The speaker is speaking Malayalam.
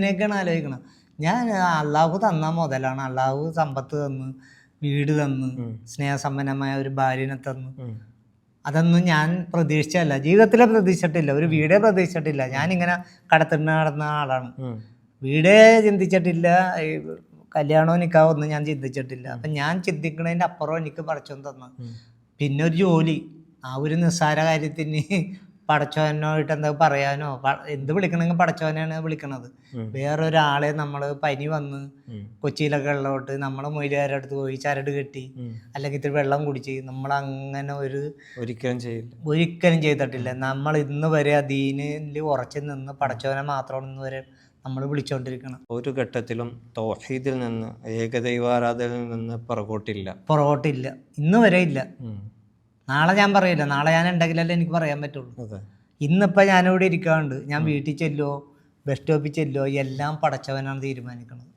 അങ്ങനെയൊക്കെയാണ് ആലോചിക്കണം ഞാൻ അള്ളാഹു തന്ന മുതലാണ്. അള്ളാഹു സമ്പത്ത് തന്ന് വീട് തന്ന് സ്നേഹസമ്പന്നമായ ഒരു ഭാര്യനെ തന്നു. അതൊന്നും ഞാൻ പ്രതീക്ഷിച്ചല്ല ജീവിതത്തിലെ പ്രതീക്ഷിച്ചിട്ടില്ല. ഒരു വീടേ പ്രതീക്ഷിച്ചിട്ടില്ല. ഞാനിങ്ങനെ കടത്തിട്ട് നടന്ന ആളാണ്. വീടേ ചിന്തിച്ചിട്ടില്ല. കല്യാണോ നിൽക്കാവൊന്നും ഒന്നും ഞാൻ ചിന്തിച്ചിട്ടില്ല. അപ്പം ഞാൻ ചിന്തിക്കുന്നതിന്റെ അപ്പുറം എനിക്ക് പറിച്ചു തന്നു. പിന്നെ ഒരു ജോലി. ആ ഒരു നിസ്സാര കാര്യത്തിന് പടച്ചോനായിട്ട് എന്താ പറയാനോ എന്ത് വിളിക്കണമെങ്കിൽ പടച്ചോനാണ് വിളിക്കണത്. വേറൊരാളെ നമ്മൾ പനി വന്ന് കൊച്ചിയിലൊക്കെ ഉള്ളോട്ട് നമ്മളെ മൊയിലുകാരുടെ അടുത്ത് പോയി ചരട് കെട്ടി. അല്ലെങ്കിൽ ഇത്തിരി വെള്ളം കുടിച്ച് നമ്മൾ അങ്ങനെ ഒരു ഒരിക്കലും ചെയ്യില്ല. ഒരിക്കലും ചെയ്തിട്ടില്ല. നമ്മൾ ഇന്ന് വരെ ആ ദീനിൽ ഉറച്ചു നിന്ന് പടച്ചോനെ മാത്രമാണ് ഇന്ന് വരെ നമ്മൾ വിളിച്ചുകൊണ്ടിരിക്കണം ഒരു ഘട്ടത്തിലും തൗഹീദിൽ നിന്ന് ഏകദൈവാരാധനയിൽ നിന്ന് പുറകോട്ടില്ല. പുറകോട്ടില്ല. ഇന്ന് വരെ ഇല്ല. നാളെ ഞാൻ പറയില്ല. നാളെ ഞാൻ ഉണ്ടെങ്കിലല്ലേ എനിക്ക് പറയാൻ പറ്റുള്ളൂ. ഇന്നിപ്പോൾ ഞാനിവിടെ ഇരിക്കാണ്ട് ഞാൻ വീട്ടിൽ ചെല്ലോ ബസ് സ്റ്റോപ്പിൽ ചെല്ലോ എല്ലാം പടച്ചവനാണ് തീരുമാനിക്കുന്നത്